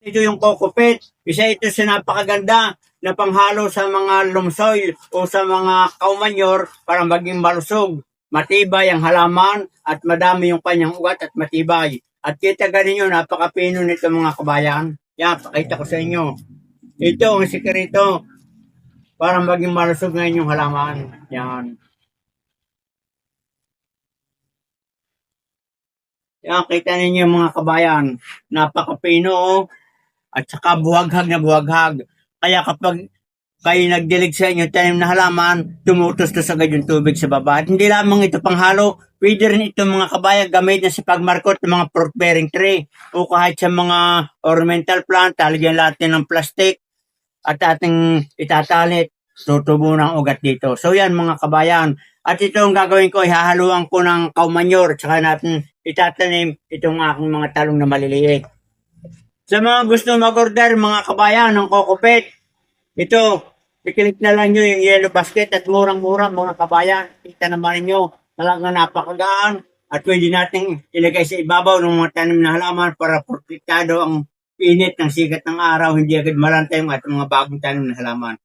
Ito yung kokopit. Isa ito sa napakaganda na panghalo sa mga lumsoil o sa mga kaumanyor para maging malusog. Matibay ang halaman at madami yung kanyang ugat at matibay. At kita ganin nyo, napakapino nito mga kabayan. Yan, pakita ko sa inyo. Ito ang sikreto para maging malusog ngayon yung halaman. Yan. Yan, kita ninyo mga kabayan. Napakapino oh. At saka buhaghag na buhaghag. Kaya kapag kayo nagdilig sa inyo tanim na halaman, tumutos to agad yung tubig sa baba. At hindi lamang ito panghalo, pwede rin ito mga kabayan gamit na sa pagmarkot ng mga fruit bearing tree o kahit sa mga ornamental plant, talagyan natin ng plastic at ating itatalit, tutubo ng ugat dito. So yan mga kabayan. At ito ang gagawin ko, ihahaluan ko ng kaumanyor, tsaka natin itatanim itong aking mga talong na maliliit. Sa mga gusto mag-order, mga kabayan, ng kokopet, ito, i-click na lang nyo yung yellow basket at murang-mura, mga kabayan. Kita naman ninyo, talagang napakagaan at pwede nating ilagay sa ibabaw ng mga tanim na halaman para protektado ang init ng sikat ng araw, hindi agad malantay ang ating mga bagong tanim na halaman.